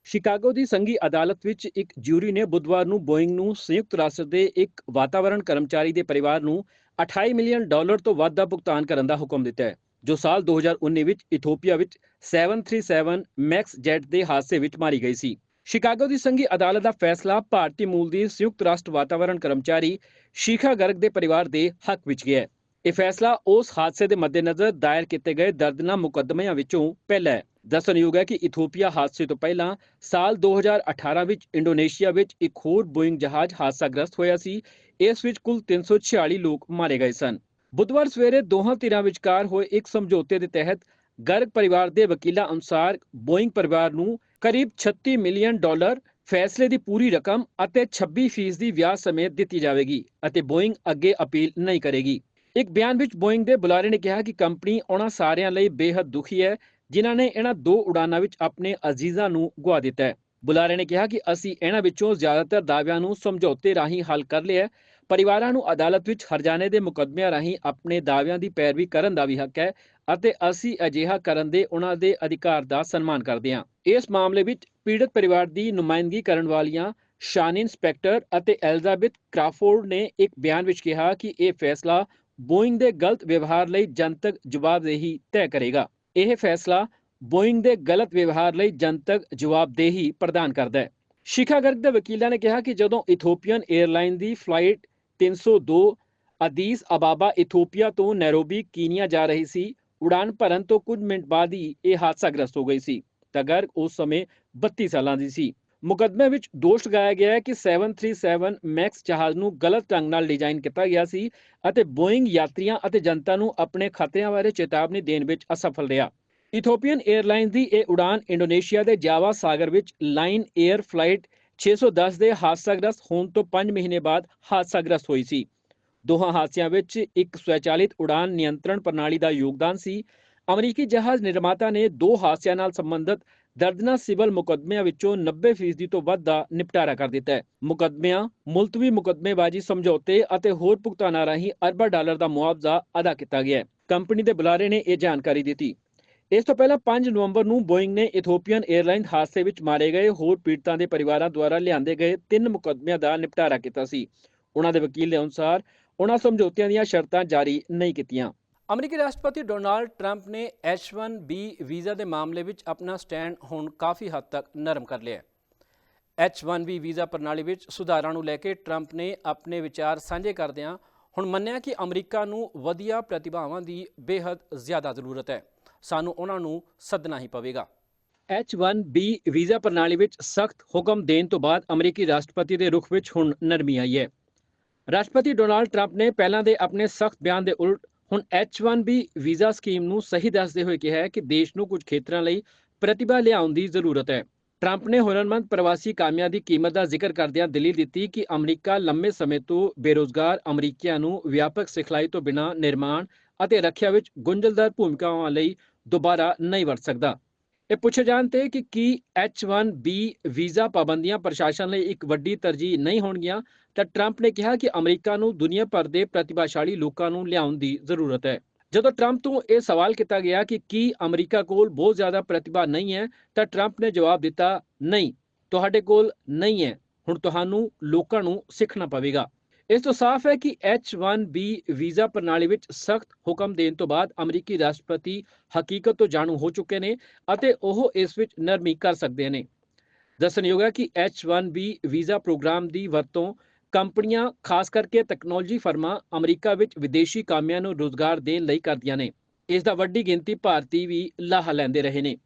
ਸ਼ਿਕਾਗੋ ਦੀ ਸੰਘੀ ਅਦਾਲਤ ਵਿੱਚ ਇੱਕ ਜਿਊਰੀ ਨੇ ਬੁੱਧਵਾਰ ਨੂੰ ਬੋਇੰਗ ਨੂੰ ਸੰਯੁਕਤ ਰਾਸ਼ਟਰ ਦੇ ਇੱਕ ਵਾਤਾਵਰਣ ਕਰਮਚਾਰੀ ਦੇ ਪਰਿਵਾਰ ਨੂੰ 28 ਮਿਲੀਅਨ ਡਾਲਰ ਤੋਂ ਵੱਧ ਦਾ ਭੁਗਤਾਨ ਕਰਨ ਦਾ ਹੁਕਮ ਦਿੱਤਾ ਹੈ, ਜੋ ਸਾਲ 2019 ਵਿੱਚ ਇਥੋਪੀਆ ਵਿੱਚ 737 ਮੈਕਸ ਜੈਟ ਦੇ ਹਾਦਸੇ ਵਿੱਚ ਮਾਰੀ ਗਈ ਸੀ। ਸ਼ਿਕਾਗੋ ਦੀ ਸੰਘੀ ਅਦਾਲਤ ਦਾ ਫੈਸਲਾ ਭਾਰਤੀ ਮੂਲ ਦੀ ਸੰਯੁਕਤ ਰਾਸ਼ਟਰ ਵਾਤਾਵਰਣ ਕਰਮਚਾਰੀ ਸ਼ੀਖਾ ਗਰਗ ਦੇ ਪਰਿਵਾਰ ਦੇ ਹੱਕ ਵਿੱਚ ਗਿਆ ਹੈ। ਇਹ ਫੈਸਲਾ ਉਸ ਹਾਦਸੇ ਦੇ ਮੱਦੇਨਜ਼ਰ ਦਾਇਰ ਕੀਤੇ ਗਏ ਦਰਦਨਾਕ ਮੁਕੱਦਮਿਆਂ ਵਿੱਚੋਂ ਪਹਿਲਾ ਹੈ। ਦੱਸਣਯੋਗ ਹੈ ਕਿ ਇਥੋਪੀਆ ਹਾਦਸੇ ਤੋਂ ਪਹਿਲਾਂ ਸਾਲ 2018 ਵਿੱਚ ਇੰਡੋਨੇਸ਼ੀਆ ਵਿੱਚ ਇੱਕ ਹੋਰ ਬੋਇੰਗ ਜਹਾਜ਼ ਹਾਦਸਾਗ੍ਰਸਤ ਹੋਇਆ ਸੀ। ਇਸ ਵਿੱਚ ਕੁੱਲ 346 ਲੋਕ ਮਾਰੇ ਗਏ ਸਨ। ਬੁੱਧਵਾਰ ਸਵੇਰੇ ਦੋਹਾਂ ਧਿਰਾਂ ਵਿਚਕਾਰ ਹੋਏ ਇੱਕ ਸਮਝੌਤੇ ਦੇ ਤਹਿਤ ਗਰਗ ਪਰਿਵਾਰ ਦੇ ਵਕੀਲਾਂ ਅਨੁਸਾਰ ਬੋਇੰਗ ਪਰਿਵਾਰ ਨੂੰ ਕਰੀਬ 36 ਮਿਲੀਅਨ ਡਾਲਰ ਫੈਸਲੇ ਦੀ ਪੂਰੀ ਰਕਮ ਅਤੇ 26% ਦੀ ਵਿਆਜ ਸਮੇਤ ਦਿੱਤੀ ਜਾਵੇਗੀ ਅਤੇ ਬੋਇੰਗ ਅੱਗੇ ਅਪੀਲ ਨਹੀਂ ਕਰੇਗੀ। ਇੱਕ ਬਿਆਨ ਵਿੱਚ ਬੋਇੰਗ ਦੇ ਬੁਲਾਰੇ ਨੇ ਕਿਹਾ ਕਿ ਕੰਪਨੀ ਉਹਨਾਂ ਸਾਰਿਆਂ ਲਈ ਬੇहद ਦੁਖੀ ਹੈ। ਜਿਨ੍ਹਾਂ ਨੇ ਇਹਨਾਂ ਦੋ ਉਡਾਨਾਂ ਵਿੱਚ ਆਪਣੇ ਅਜ਼ੀਜ਼ਾਂ ਨੂੰ ਗੁਆ ਦਿੱਤਾ ਹੈ। ਬੁਲਾਰੇ ਨੇ ਕਿਹਾ ਕਿ ਅਸੀਂ ਇਹਨਾਂ ਵਿੱਚੋਂ ਜ਼ਿਆਦਾਤਰ ਦਾਅਵਿਆਂ ਨੂੰ ਸਮਝੌਤੇ ਰਾਹੀਂ ਹੱਲ ਕਰ ਲਿਆ ਪਰਿਵਾਰਾਂ ਨੂੰ ਅਦਾਲਤ ਵਿੱਚ ਹਰਜਾਨੇ ਦੇ ਮੁਕੱਦਮਿਆਂ ਰਾਹੀਂ ਆਪਣੇ ਦਾਅਵਿਆਂ ਦੀ ਪੈਰਵੀ ਕਰਨ ਦਾ ਵੀ ਹੱਕ ਹੈ ਅਤੇ ਅਸੀਂ ਅਜਿਹਾ ਕਰਨ ਦੇ ਉਹਨਾਂ ਦੇ ਅਧਿਕਾਰ ਦਾ ਸਨਮਾਨ ਕਰਦੇ ਹਾਂ। ਇਸ ਮਾਮਲੇ ਵਿੱਚ ਪੀੜਤ ਪਰਿਵਾਰ ਦੀ ਨੁਮਾਇੰਦਗੀ ਕਰਨ ਵਾਲੀਆਂ ਸ਼ਾਨ ਇੰਸਪੈਕਟਰ ਅਤੇ ਐਲਜ਼ਾਬੈਥ ਕ੍ਰਾਫੋਰਡ ਨੇ ਇੱਕ ਬਿਆਨ ਵਿੱਚ ਕਿਹਾ ਕਿ ਇਹ ਫੈਸਲਾ ਬੋਇੰਗ ਦੇ ਗਲਤ ਵਿਵਹਾਰ ਲਈ ਜਨਤਕ ਜਵਾਬਦੇਹੀ ਤੈਅ ਕਰੇਗਾ। ਇਹ ਫੈਸਲਾ ਬੋਇੰਗ ਦੇ ਗਲਤ ਵਿਵਹਾਰ ਲਈ ਜਨਤਕ ਜਵਾਬਦੇਹੀ ਪ੍ਰਦਾਨ ਕਰਦਾ ਹੈ। ਸ਼ਿਖਾ ਗਰਗ ਦੇ ਵਕੀਲਾਂ ਨੇ ਕਿਹਾ ਕਿ ਜਦੋਂ ਇਥੋਪੀਅਨ 에ਅਰਲਾਈਨ ਦੀ ਫਲਾਈਟ 302 ਅਦੀਸ ਅਬਾਬਾ ਇਥੋਪੀਆ ਤੋਂ ਨੈਰੋਬੀ, ਕੀਨੀਆ ਜਾ ਰਹੀ ਸੀ, ਉਡਾਨ ਭਰਨ ਤੋਂ ਕੁਝ ਮਿੰਟ ਬਾਅਦ ਹੀ ਇਹ ਹਾਦਸਾ ਗ੍ਰਸਤ ਹੋ ਗਈ ਸੀ। ਤਾਂ ਗਰਗ ਉਸ ਸਮੇਂ 32 ਸਾਲਾਂ ਦੀ ਸੀ। ਮੁਕੱਦਮੇ ਵਿੱਚ ਦੋਸ਼ ਲਗਾਇਆ ਗਿਆ ਹੈ ਕਿ 737 ਮੈਕਸ ਜਹਾਜ਼ ਨੂੰ ਗਲਤ ਢੰਗ ਨਾਲ ਡਿਜ਼ਾਈਨ ਕੀਤਾ ਗਿਆ ਸੀ ਅਤੇ ਬੋਇੰਗ ਯਾਤਰੀਆਂ ਅਤੇ ਜਨਤਾ ਨੂੰ ਆਪਣੇ ਖਤਰਿਆਂ ਬਾਰੇ ਚੇਤਾਵਨੀ ਦੇਣ ਵਿੱਚ ਅਸਫਲ ਰਿਹਾ। ਇਥੋਪੀਅਨ 에ਅਰਲਾਈਨਸ ਦੀ ਇਹ ਉਡਾਨ ਇੰਡੋਨੇਸ਼ੀਆ ਦੇ ਜਾਵਾ ਸਾਗਰ ਵਿੱਚ ਲਾਈਨ 에ਅਰ ਫਲਾਈਟ 610 ਦੇ ਹਾਦਸਾਗ੍ਰਸਤ ਹੋਣ ਤੋਂ 5 ਮਹੀਨੇ ਬਾਅਦ ਹਾਦਸਾਗ੍ਰਸਤ ਹੋਈ ਸੀ। ਦੋਹਾਂ ਹਾਦਸਿਆਂ ਵਿੱਚ ਇੱਕ ਸਵੈਚਾਲਿਤ ਉਡਾਨ ਨਿਯੰਤਰਣ ਪ੍ਰਣਾਲੀ ਦਾ ਯੋਗਦਾਨ ਸੀ। ਅਮਰੀਕੀ ਜਹਾਜ਼ ਨਿਰਮਾਤਾ ਨੇ ਦੋ ਹਾਦਸਿਆਂ ਨਾਲ ਸੰਬੰਧਿਤ ਦਰਜਨਾ ਸਿਵਲ ਮੁਕੱਦਮਿਆਂ ਵਿੱਚੋਂ 90% ਤੋਂ ਵੱਧ ਦਾ ਨਿਪਟਾਰਾ ਕਰ ਦਿੱਤਾ ਹੈ। ਮੁਕੱਦਮਿਆਂ, ਮੁਲਤਵੀ ਮੁਕੱਦਮੇਬਾਜ਼ੀ, ਸਮਝੌਤੇ ਅਤੇ ਹੋਰ ਭੁਗਤਾਨਾਂ ਰਾਹੀਂ ਅਰਬਾਂ ਡਾਲਰ ਦਾ ਮੁਆਵਜ਼ਾ ਅਦਾ ਕੀਤਾ ਗਿਆ ਹੈ। ਕੰਪਨੀ ਦੇ ਬੁਲਾਰੇ ਨੇ ਇਹ ਜਾਣਕਾਰੀ ਦਿੱਤੀ। ਇਸ ਤੋਂ ਪਹਿਲਾਂ 5 ਨਵੰਬਰ ਨੂੰ ਬੋਇੰਗ ਨੇ ਇਥੋਪੀਅਨ 에ਅਰਲਾਈਨ ਹਾਦਸੇ ਵਿੱਚ ਮਾਰੇ ਗਏ ਹੋਰ ਪੀੜਤਾਂ ਦੇ ਪਰਿਵਾਰਾਂ ਦੁਆਰਾ ਲਿਆਂਦੇ ਗਏ ਤਿੰਨ ਮੁਕੱਦਮਿਆਂ ਦਾ ਨਿਪਟਾਰਾ ਕੀਤਾ ਸੀ। ਉਹਨਾਂ ਦੇ ਵਕੀਲ ਦੇ ਅਨੁਸਾਰ ਉਹਨਾਂ ਸਮਝੌਤਿਆਂ ਦੀਆਂ ਸ਼ਰਤਾਂ ਜਾਰੀ ਨਹੀਂ ਕੀਤੀਆਂ। ਅਮਰੀਕੀ ਰਾਸ਼ਟਰਪਤੀ ਡੋਨਾਲਡ ਟਰੰਪ ਨੇ H1B ਵੀਜ਼ਾ ਦੇ ਮਾਮਲੇ ਵਿੱਚ ਆਪਣਾ ਸਟੈਂਡ ਹੁਣ ਕਾਫੀ ਹੱਦ ਤੱਕ ਨਰਮ ਕਰ ਲਿਆ ਹੈ। H1B ਵੀਜ਼ਾ ਪ੍ਰਣਾਲੀ ਵਿੱਚ ਸੁਧਾਰਾਂ ਨੂੰ ਲੈ ਕੇ ਟਰੰਪ ਨੇ ਆਪਣੇ ਵਿਚਾਰ ਸਾਂਝੇ ਕਰਦਿਆਂ ਹੁਣ ਮੰਨਿਆ ਕਿ ਅਮਰੀਕਾ ਨੂੰ ਵਧੀਆ ਪ੍ਰਤਿਭਾਵਾਂ ਦੀ ਬੇਹੱਦ ਜ਼ਿਆਦਾ ਜ਼ਰੂਰਤ ਹੈ। ਸਾਨੂੰ ਉਹਨਾਂ ਨੂੰ ਸੱਦਣਾ ਹੀ ਪਵੇਗਾ। H1B ਵੀਜ਼ਾ ਪ੍ਰਣਾਲੀ ਵਿੱਚ ਸਖਤ ਹੁਕਮ ਦੇਣ ਤੋਂ ਬਾਅਦ ਅਮਰੀਕੀ ਰਾਸ਼ਟਰਪਤੀ ਦੇ ਰੁਖ ਵਿੱਚ ਹੁਣ ਨਰਮੀ ਆਈ ਹੈ। ਰਾਸ਼ਟਰਪਤੀ ਡੋਨਾਲਡ ਟਰੰਪ ਨੇ ਪਹਿਲਾਂ ਦੇ ਆਪਣੇ ਸਖਤ ਬਿਆਨ ਦੇ ਉਲਟ ਹੁਣ H1B ਵੀਜ਼ਾ ਸਕੀਮ ਨੂੰ ਸਹੀ ਦੱਸਦੇ ਹੋਏ ਕਿਹਾ ਹੈ ਕਿ ਦੇਸ਼ ਨੂੰ ਕੁਝ ਖੇਤਰਾਂ ਲਈ ਪ੍ਰਤਿਭਾ ਲਿਆਉਣ ਦੀ ਜ਼ਰੂਰਤ ਹੈ। ਟਰੰਪ ਨੇ ਹੁਨਰਮੰਦ ਪ੍ਰਵਾਸੀ ਕਾਮਿਆਂ ਦੀ ਕੀਮਤ ਦਾ ਜ਼ਿਕਰ ਕਰਦਿਆਂ ਦਲੀਲ ਦਿੱਤੀ ਕਿ ਅਮਰੀਕਾ ਲੰਮੇ ਸਮੇਂ ਤੋਂ ਬੇਰੋਜ਼ਗਾਰ ਅਮਰੀਕੀਆਂ ਨੂੰ ਵਿਆਪਕ ਸਿਖਲਾਈ ਤੋਂ ਬਿਨਾਂ ਨਿਰਮਾਣ ਅਤੇ ਰੱਖਿਆ ਵਿੱਚ ਗੁੰਝਲਦਾਰ ਭੂਮਿਕਾਵਾਂ ਲਈ ਦੁਬਾਰਾ ਨਹੀਂ ਵਰਤ ਸਕਦਾ। ਇਹ ਪੁੱਛੇ ਜਾਣ ਤੇ ਕਿ ਕੀ H1B ਵੀਜ਼ਾ ਪਾਬੰਦੀਆਂ ਪ੍ਰਸ਼ਾਸਨ ਲਈ ਇੱਕ ਵੱਡੀ ਤਰਜੀਹ ਨਹੀਂ ਹੋਣਗੀਆਂ, ਤਾਂ ਟਰੰਪ ਨੇ ਕਿਹਾ ਕਿ ਅਮਰੀਕਾ ਨੂੰ ਦੁਨੀਆ ਭਰ ਦੇ ਪ੍ਰਤਿਭਾਸ਼ਾਲੀ ਲੋਕਾਂ ਨੂੰ ਲਿਆਉਣ ਦੀ ਜ਼ਰੂਰਤ ਹੈ। ਜਦੋਂ ਟਰੰਪ ਤੋਂ ਇਹ ਸਵਾਲ ਕੀਤਾ ਗਿਆ ਕਿ ਕੀ ਅਮਰੀਕਾ ਕੋਲ ਬਹੁਤ ਜ਼ਿਆਦਾ ਪ੍ਰਤਿਭਾ ਨਹੀਂ ਹੈ, ਤਾਂ ਟਰੰਪ ਨੇ ਜਵਾਬ ਦਿੱਤਾ, ਨਹੀਂ, ਤੁਹਾਡੇ ਕੋਲ ਨਹੀਂ ਹੈ। ਹੁਣ ਤੁਹਾਨੂੰ ਲੋਕਾਂ ਨੂੰ ਸਿੱਖਣਾ ਪਵੇਗਾ। ਇਸ ਤੋਂ ਸਾਫ਼ ਹੈ ਕਿ H1B ਵੀਜ਼ਾ ਪ੍ਰਣਾਲੀ ਵਿੱਚ ਸਖਤ ਹੁਕਮ ਦੇਣ ਤੋਂ ਬਾਅਦ ਅਮਰੀਕੀ ਰਾਸ਼ਟਰਪਤੀ ਹਕੀਕਤ ਤੋਂ ਜਾਣੂ ਹੋ ਚੁੱਕੇ ਨੇ ਅਤੇ ਉਹ ਇਸ ਵਿੱਚ ਨਰਮੀ ਕਰ ਸਕਦੇ ਨੇ। ਦੱਸਣਯੋਗ ਹੈ ਕਿ H1B ਵੀਜ਼ਾ ਪ੍ਰੋਗਰਾਮ ਦੀ ਵਰਤੋਂ ਕੰਪਨੀਆਂ, ਖਾਸ ਕਰਕੇ ਟੈਕਨੋਲੋਜੀ ਫਰਮਾਂ, ਅਮਰੀਕਾ ਵਿੱਚ ਵਿਦੇਸ਼ੀ ਕਾਮਿਆਂ ਨੂੰ ਰੋਜ਼ਗਾਰ ਦੇਣ ਲਈ ਕਰਦੀਆਂ ਨੇ। ਇਸ ਦਾ ਵੱਡੀ ਗਿਣਤੀ ਭਾਰਤੀ ਵੀ ਲਾਹਾ ਲੈਂਦੇ ਰਹੇ ਨੇ।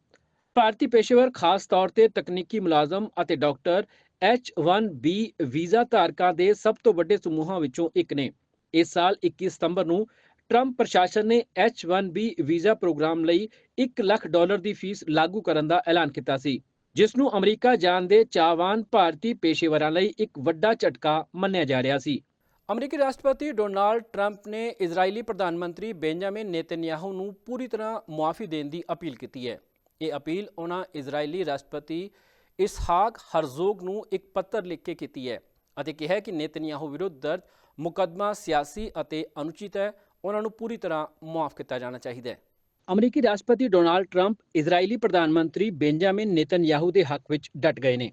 ਭਾਰਤੀ ਪੇਸ਼ੇਵਰ ਖਾਸ ਤੌਰ ਤੇ ਤਕਨੀਕੀ ਮੁਲਾਜ਼ਮ ਅਤੇ ਡਾਕਟਰ H1B ਵੀਜ਼ਾ ਧਾਰਕਾਂ ਦੇ ਸਭ ਤੋਂ ਵੱਡੇ ਸਮੂਹਾਂ ਵਿੱਚੋਂ ਇੱਕ ਨੇ। ਇਸ ਸਾਲ 21 ਸਤੰਬਰ ਨੂੰ ਟਰੰਪ ਪ੍ਰਸ਼ਾਸਨ ਨੇ H1B ਵੀਜ਼ਾ ਪ੍ਰੋਗਰਾਮ ਲਈ 1 ਲੱਖ ਡਾਲਰ ਦੀ ਫੀਸ ਲਾਗੂ ਕਰਨ ਦਾ ਐਲਾਨ ਕੀਤਾ ਸੀ, ਜਿਸ ਨੂੰ ਅਮਰੀਕਾ ਜਾਣ ਦੇ ਚਾਹਵਾਨ ਭਾਰਤੀ ਪੇਸ਼ੇਵਰਾਂ ਲਈ ਇੱਕ ਵੱਡਾ ਝਟਕਾ ਮੰਨਿਆ ਜਾ ਰਿਹਾ ਸੀ। ਅਮਰੀਕੀ ਰਾਸ਼ਟਰਪਤੀ ਡੋਨਾਲਡ ਟਰੰਪ ਨੇ ਇਜ਼ਰਾਈਲੀ ਪ੍ਰਧਾਨ ਮੰਤਰੀ ਬੈਂਜਾਮਿਨ ਨੇਤਨਯਾਹੂ ਨੂੰ ਪੂਰੀ ਤਰ੍ਹਾਂ ਮੁਆਫੀ ਦੇਣ ਦੀ ਅਪੀਲ ਕੀਤੀ ਹੈ। ਇਹ ਅਪੀਲ ਉਹਨਾਂ ਇਜ਼ਰਾਈਲੀ ਰਾਸ਼ਟਰਪਤੀ ਇਸਹਾਕ ਹਰਜ਼ੋਗ ਨੂੰ ਇੱਕ ਪੱਤਰ ਲਿਖ ਕੇ ਕੀਤੀ ਹੈ ਅਤੇ ਕਿਹਾ ਕਿ ਨੇਤਨਯਾਹੂ ਵਿਰੁੱਧ ਦਰਜ ਮੁਕੱਦਮਾ ਸਿਆਸੀ ਅਤੇ ਅਨੁਚਿਤ ਹੈ। ਉਹਨਾਂ ਨੂੰ ਪੂਰੀ ਤਰ੍ਹਾਂ ਮੁਆਫ ਕੀਤਾ ਜਾਣਾ ਚਾਹੀਦਾ ਹੈ। ਅਮਰੀਕੀ ਰਾਸ਼ਟਰਪਤੀ ਡੋਨਾਲਡ ਟਰੰਪ ਇਜ਼ਰਾਈਲੀ ਪ੍ਰਧਾਨ ਮੰਤਰੀ ਬੈਂਜਾਮਿਨ ਨੇਤਨਯਾਹੂ ਦੇ ਹੱਕ ਵਿੱਚ ਡਟ ਗਏ ਨੇ।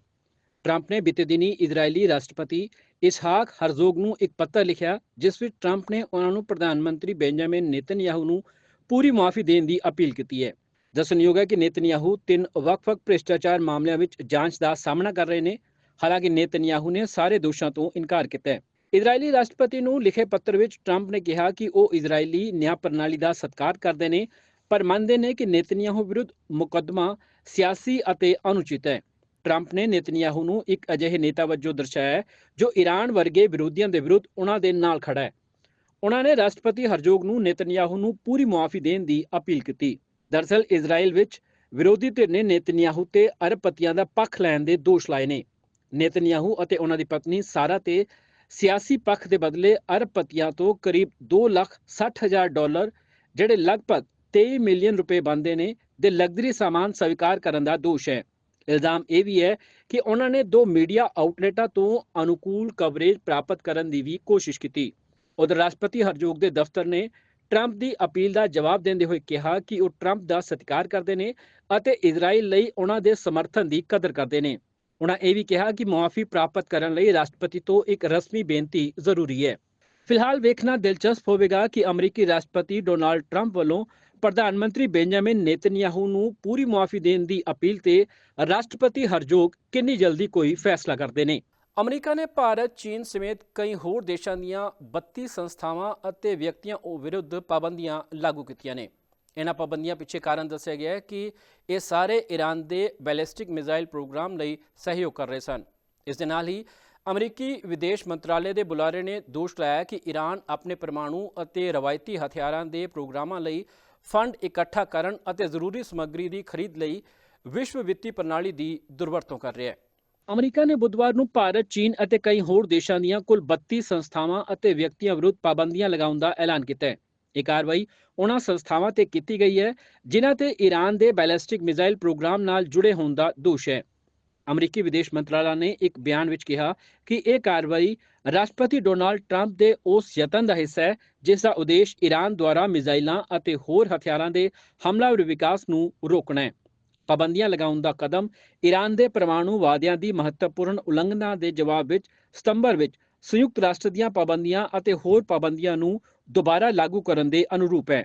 ਟਰੰਪ ਨੇ ਬੀਤੇ ਦਿਨੀ ਇਜ਼ਰਾਈਲੀ ਰਾਸ਼ਟਰਪਤੀ ਇਸਹਾਕ ਹਰਜ਼ੋਗ ਨੂੰ ਇੱਕ ਪੱਤਰ ਲਿਖਿਆ, ਜਿਸ ਵਿੱਚ ਟਰੰਪ ਨੇ ਉਹਨਾਂ ਨੂੰ ਪ੍ਰਧਾਨ ਮੰਤਰੀ ਬੈਂਜਾਮਿਨ ਨੇਤਨਯਾਹੂ ਨੂੰ ਪੂਰੀ ਮੁਆਫੀ ਦੇਣ ਦੀ ਅਪੀਲ ਕੀਤੀ ਹੈ। ਦੱਸਣਯੋਗ ਹੈ ਕਿ ਨੇਤਨਯਾਹੂ ਤਿੰਨ ਵੱਖ-ਵੱਖ ਭ੍ਰਿਸ਼ਟਾਚਾਰ ਮਾਮਲਿਆਂ ਵਿੱਚ ਜਾਂਚ ਦਾ ਸਾਹਮਣਾ ਕਰ ਰਹੇ ਨੇ। ਹਾਲਾਂਕਿ ਨੇਤਨਯਾਹੂ ਨੇ ਸਾਰੇ ਦੋਸ਼ਾਂ ਤੋਂ ਇਨਕਾਰ ਕੀਤਾ ਹੈ। ਇਜ਼ਰਾਈਲੀ ਰਾਸ਼ਟਰਪਤੀ ਨੂੰ ਲਿਖੇ ਪੱਤਰ ਵਿੱਚ ਟਰੰਪ ਨੇ ਕਿਹਾ ਕਿ ਉਹ ਇਜ਼ਰਾਈਲੀ ਨਿਆਂ ਪ੍ਰਣਾਲੀ ਦਾ ਸਤਿਕਾਰ ਕਰਦੇ ਨੇ, ਪਰ ਮੰਨਦੇ ਨੇ ਕਿ ਨੇਤਨਯਾਹੂ ਵਿਰੁੱਧ ਮੁਕੱਦਮਾ ਸਿਆਸੀ ਅਤੇ ਅਨੁਚਿਤ ਹੈ। ਟਰੰਪ ਨੇ ਨੇਤਨਯਾਹੂ ਨੂੰ ਇੱਕ ਅਜਿਹੇ ਨੇਤਾ ਵਜੋਂ ਦਰਸਾਇਆ ਜੋ ਈਰਾਨ ਵਰਗੇ ਵਿਰੋਧੀਆਂ ਦੇ ਵਿਰੁੱਧ ਉਹਨਾਂ ਦੇ ਨਾਲ ਖੜਾ ਹੈ। ਉਹਨਾਂ ਨੇ ਰਾਸ਼ਟਰਪਤੀ ਹਰਜੋਗ ਨੂੰ ਨੇਤਨਯਾਹੂ ਨੂੰ ਪੂਰੀ ਮੁਆਫੀ ਦੇਣ ਦੀ ਅਪੀਲ ਕੀਤੀ। ਦਰਅਸਲ ਇਜ਼ਰਾਈਲ ਵਿੱਚ ਵਿਰੋਧੀ ਧਿਰ ਨੇ ਨੇਤਨਯਾਹੂ ਤੇ ਅਰਬਪਤੀਆਂ ਦਾ ਪੱਖ ਲੈਣ ਦੇ ਦੋਸ਼ ਲਾਏ ਨੇ। ਨੇਤਨਯਾਹੂ ਅਤੇ ਉਹਨਾਂ ਦੀ ਪਤਨੀ ਸਾਰਾ ਤੇ ਸਿਆਸੀ ਪੱਖ ਦੇ ਬਦਲੇ ਅਰਬਪਤੀਆਂ ਤੋਂ ਕਰੀਬ 2 ਲੱਖ 60 ਹਜ਼ਾਰ ਡਾਲਰ, ਜਿਹੜੇ ਲਗਭਗ 23 ਮਿਲੀਅਨ ਰੁਪਏ ਬਣਦੇ ਨੇ, ਦੇ ਲਗਜ਼ਰੀ ਸਾਮਾਨ ਸਵੀਕਾਰ ਕਰਨ ਦਾ ਦੋਸ਼ ਹੈ। ਇਲਜ਼ਾਮ ਇਹ ਵੀ ਹੈ ਕਿ ਉਹਨਾਂ ਨੇ ਦੋ ਮੀਡੀਆ ਆਊਟਲੈਟਾਂ ਤੋਂ ਅਨੁਕੂਲ ਕਵਰੇਜ ਪ੍ਰਾਪਤ ਕਰਨ ਦੀ ਵੀ ਕੋਸ਼ਿਸ਼ ਕੀਤੀ। ਉਧਰ ਰਾਸ਼ਟਰਪਤੀ ਹਰਜੋਗ ਦੇ ਦਫ਼ਤਰ ਨੇ ਟਰੰਪ ਦੀ ਅਪੀਲ ਦਾ ਜਵਾਬ ਦਿੰਦੇ ਹੋਏ ਕਿਹਾ ਕਿ ਉਹ ਟਰੰਪ ਦਾ ਸਤਿਕਾਰ ਕਰਦੇ ਨੇ ਅਤੇ ਇਜ਼ਰਾਈਲ ਲਈ ਉਹਨਾਂ ਦੇ ਸਮਰਥਨ ਦੀ ਕਦਰ ਕਰਦੇ ਨੇ। ਉਹਨਾਂ ਇਹ ਵੀ ਕਿਹਾ ਕਿ ਮੁਆਫੀ ਪ੍ਰਾਪਤ ਕਰਨ ਲਈ ਰਾਸ਼ਟਰਪਤੀ ਤੋਂ ਇੱਕ ਰਸਮੀ ਬੇਨਤੀ ਜ਼ਰੂਰੀ ਹੈ। ਫਿਲਹਾਲ ਵੇਖਣਾ ਦਿਲਚਸਪ ਹੋਵੇਗਾ ਕਿ ਅਮਰੀਕੀ ਰਾਸ਼ਟਰਪਤੀ ਡੋਨਾਲਡ ਟਰੰਪ ਵੱਲੋਂ ਪ੍ਰਧਾਨ ਮੰਤਰੀ ਬੈਂਜਾਮਿਨ ਨੇਤਨਯਾਹੂ ਨੂੰ ਪੂਰੀ ਮੁਆਫੀ ਦੇਣ ਦੀ ਅਪੀਲ ਤੇ ਰਾਸ਼ਟਰਪਤੀ ਹਰਜੋਗ ਕਿੰਨੀ ਜਲਦੀ ਕੋਈ ਫੈਸਲਾ ਕਰਦੇ ਨੇ। ਅਮਰੀਕਾ ਨੇ ਭਾਰਤ, ਚੀਨ ਸਮੇਤ ਕਈ ਹੋਰ ਦੇਸ਼ਾਂ ਦੀਆਂ 32 ਸੰਸਥਾਵਾਂ ਅਤੇ ਵਿਅਕਤੀਆਂ ਉਹ ਵਿਰੁੱਧ ਪਾਬੰਦੀਆਂ ਲਾਗੂ ਕੀਤੀਆਂ ਨੇ। ਇਹਨਾਂ ਪਾਬੰਦੀਆਂ ਪਿੱਛੇ ਕਾਰਨ ਦੱਸਿਆ ਗਿਆ ਹੈ ਕਿ ਇਹ ਸਾਰੇ ਈਰਾਨ ਦੇ ਬੈਲਿਸਟਿਕ ਮਿਜ਼ਾਈਲ ਪ੍ਰੋਗਰਾਮ ਲਈ ਸਹਿਯੋਗ ਕਰ ਰਹੇ ਸਨ। ਇਸ ਦੇ ਨਾਲ ਹੀ ਅਮਰੀਕੀ ਵਿਦੇਸ਼ ਮੰਤਰਾਲੇ ਦੇ ਬੁਲਾਰੇ ਨੇ ਦੋਸ਼ ਲਾਇਆ ਕਿ ਈਰਾਨ ਆਪਣੇ ਪਰਮਾਣੂ ਅਤੇ ਰਵਾਇਤੀ ਹਥਿਆਰਾਂ ਦੇ ਪ੍ਰੋਗਰਾਮਾਂ ਲਈ ਫੰਡ ਇਕੱਠਾ ਕਰਨ ਅਤੇ ਜ਼ਰੂਰੀ ਸਮੱਗਰੀ ਦੀ ਖਰੀਦ ਲਈ ਵਿਸ਼ਵ ਵਿੱਤੀ ਪ੍ਰਣਾਲੀ ਦੀ ਦੁਰਵਰਤੋਂ ਕਰ ਰਿਹਾ ਹੈ। ਅਮਰੀਕਾ ਨੇ ਬੁੱਧਵਾਰ ਨੂੰ ਭਾਰਤ, ਚੀਨ ਅਤੇ ਕਈ ਹੋਰ ਦੇਸ਼ਾਂ ਦੀਆਂ ਕੁੱਲ 32 ਸੰਸਥਾਵਾਂ ਅਤੇ ਵਿਅਕਤੀਆਂ ਵਿਰੁੱਧ ਪਾਬੰਦੀਆਂ ਲਗਾਉਣ ਦਾ ਐਲਾਨ ਕੀਤਾ ਹੈ। ਇਹ ਕਾਰਵਾਈ ਉਹਨਾਂ ਸੰਸਥਾਵਾਂ ਤੇ ਕੀਤੀ ਗਈ ਹੈ ਜਿਨ੍ਹਾਂ ਤੇ ਈਰਾਨ ਦੇ ਬੈਲਿਸਟਿਕ ਮਿਜ਼ਾਈਲ ਪ੍ਰੋਗਰਾਮ ਨਾਲ ਜੁੜੇ ਹੋਣ ਦਾ ਦੋਸ਼ ਹੈ। ਅਮਰੀਕੀ ਵਿਦੇਸ਼ ਮੰਤਰਾਲਾ ਨੇ ਇੱਕ ਬਿਆਨ ਵਿੱਚ ਕਿਹਾ ਕਿ ਇਹ ਕਾਰਵਾਈ ਰਾਸ਼ਟਰਪਤੀ ਡੋਨਾਲਡ ਟਰੰਪ ਦੇ ਉਸ ਯਤਨ ਦਾ ਹਿੱਸਾ ਹੈ ਜਿਸ ਦਾ ਉਦੇਸ਼ ਈਰਾਨ ਦੁਆਰਾ ਮਿਜ਼ਾਈਲਾਂ ਅਤੇ ਹੋਰ ਹਥਿਆਰਾਂ ਦੇ ਹਮਲਾਵਰ ਵਿਕਾਸ ਨੂੰ ਰੋਕਣਾ ਹੈ। ਪਾਬੰਦੀਆਂ ਲਗਾਉਣ ਦਾ ਕਦਮ ਈਰਾਨ ਦੇ ਪਰਮਾਣੂ ਵਾਅਦਿਆਂ ਦੀ ਮਹੱਤਵਪੂਰਨ ਉਲੰਘਣਾ ਦੇ ਜਵਾਬ ਵਿੱਚ ਸਤੰਬਰ ਵਿੱਚ ਸੰਯੁਕਤ ਰਾਸ਼ਟਰ ਦੀਆਂ ਪਾਬੰਦੀਆਂ ਅਤੇ ਹੋਰ ਪਾਬੰਦੀਆਂ ਨੂੰ ਦੁਬਾਰਾ ਲਾਗੂ ਕਰਨ ਦੇ ਅਨੁਰੂਪ ਹੈ।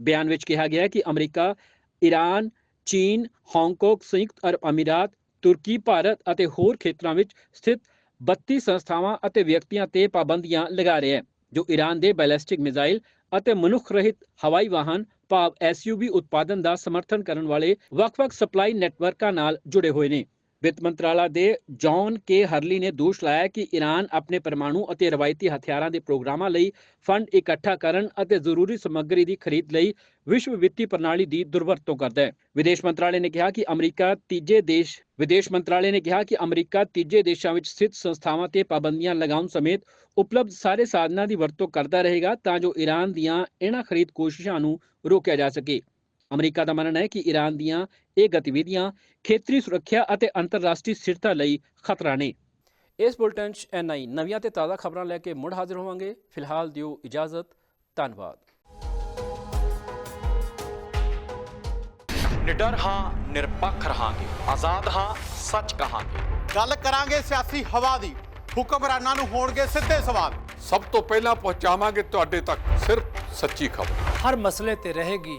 ਬਿਆਨ ਵਿੱਚ ਕਿਹਾ ਗਿਆ ਹੈ ਕਿ ਅਮਰੀਕਾ, ਈਰਾਨ, ਚੀਨ, ਹਾਂਗਕਾਂਗ, ਸੰਯੁਕਤ ਅਰਬ ਅਮੀਰਾਤ, ਤੁਰਕੀ, ਭਾਰਤ ਅਤੇ ਹੋਰ ਖੇਤਰਾਂ ਵਿੱਚ ਸਥਿਤ 32 ਸੰਸਥਾਵਾਂ ਅਤੇ ਵਿਅਕਤੀਆਂ ਤੇ ਪਾਬੰਦੀਆਂ ਲਗਾ ਰਿਹਾ ਹੈ, ਜੋ ਈਰਾਨ ਦੇ ਬੈਲਿਸਟਿਕ ਮਿਜ਼ਾਈਲ ਅਤੇ ਮਨੁੱਖ ਰਹਿਤ ਹਵਾਈ ਵਾਹਨ ਭਾਵ ਐਸਯੂਵੀ ਉਤਪਾਦਨ ਦਾ ਸਮਰਥਨ ਕਰਨ ਵਾਲੇ ਵੱਖ-ਵੱਖ ਸਪਲਾਈ ਨੈਟਵਰਕਾਂ ਨਾਲ ਜੁੜੇ ਹੋਏ ਨੇ। ਵਿੱਤ ਮੰਤਰਾਲਾ ਦੇ ਜੌਨ ਕੇ ਹਰਲੀ ਨੇ ਦੋਸ਼ ਲਾਇਆ ਕਿ ਈਰਾਨ ਆਪਣੇ ਪਰਮਾਣੂ ਅਤੇ ਰਵਾਇਤੀ ਹਥਿਆਰਾਂ ਦੇ ਪ੍ਰੋਗਰਾਮਾਂ ਲਈ ਫੰਡ ਇਕੱਠਾ ਕਰਨ ਅਤੇ ਜ਼ਰੂਰੀ ਸਮੱਗਰੀ ਦੀ ਖਰੀਦ ਲਈ ਵਿਸ਼ਵ ਵਿੱਤੀ ਪ੍ਰਣਾਲੀ ਦੀ ਦੁਰਵਰਤੋਂ ਕਰਦਾ ਹੈ। ਵਿਦੇਸ਼ ਮੰਤਰਾਲੇ ਨੇ ਕਿਹਾ ਕਿ ਅਮਰੀਕਾ ਤੀਜੇ ਦੇਸ਼, ਵਿਦੇਸ਼ ਮੰਤਰਾਲੇ ਨੇ ਕਿਹਾ ਕਿ ਅਮਰੀਕਾ ਤੀਜੇ ਦੇਸ਼ਾਂ ਵਿੱਚ ਸਥਿਤ ਸੰਸਥਾਵਾਂ ਤੇ ਪਾਬੰਦੀਆਂ ਲਗਾਉਣ ਸਮੇਤ ਉਪਲਬਧ ਸਾਰੇ ਸਾਧਨਾਂ ਦੀ ਵਰਤੋਂ ਕਰਦਾ ਰਹੇਗਾ ਤਾਂ ਜੋ ਈਰਾਨ ਦੀਆਂ ਇਹਨਾਂ ਖਰੀਦ ਕੋਸ਼ਿਸ਼ਾਂ ਨੂੰ ਰੋਕਿਆ ਜਾ ਸਕੇ। ਅਮਰੀਕਾ ਦਾ ਮੰਨਣਾ ਹੈ ਕਿ ਈਰਾਨ ਦੀਆਂ ਇਹ ਗਤੀਵਿਧੀਆਂ ਖੇਤਰੀ ਸੁਰੱਖਿਆ ਅਤੇ ਅੰਤਰਰਾਸ਼ਟਰੀ ਸਥਿਰਤਾ ਲਈ ਖਤਰਾ ਨੇ। ਇਸ ਬੁਲਟਨ 'ਚ ਐਨਆਈ ਨਵੀਆਂ ਤੇ ਤਾਜ਼ਾ ਖਬਰਾਂ ਲੈ ਕੇ ਮੁੜ ਹਾਜ਼ਰ ਹੋਵਾਂਗੇ। ਫਿਲਹਾਲ ਦਿਓ ਇਜਾਜ਼ਤ। ਧੰਨਵਾਦ। ਨਿਡਰ ਹਾਂ ਨਿਰਪੱਖ ਰਹਾਂਗੇ। ਆਜ਼ਾਦ ਹਾਂ ਸੱਚ ਕਹਾਂਗੇ। ਗੱਲ ਕਰਾਂਗੇ ਸਿਆਸੀ ਹਵਾ ਦੀ। ਹੁਕਮਰਾਨਾਂ ਨੂੰ ਹੋਣਗੇ ਸਿੱਧੇ ਸਵਾਲ। ਸਭ ਤੋਂ ਪਹਿਲਾਂ ਪਹੁੰਚਾਵਾਂਗੇ ਤੁਹਾਡੇ ਤੱਕ ਸਿਰਫ ਸੱਚੀ ਖਬਰ। ਹਰ ਮਸਲੇ ਤੇ ਰਹੇਗੀ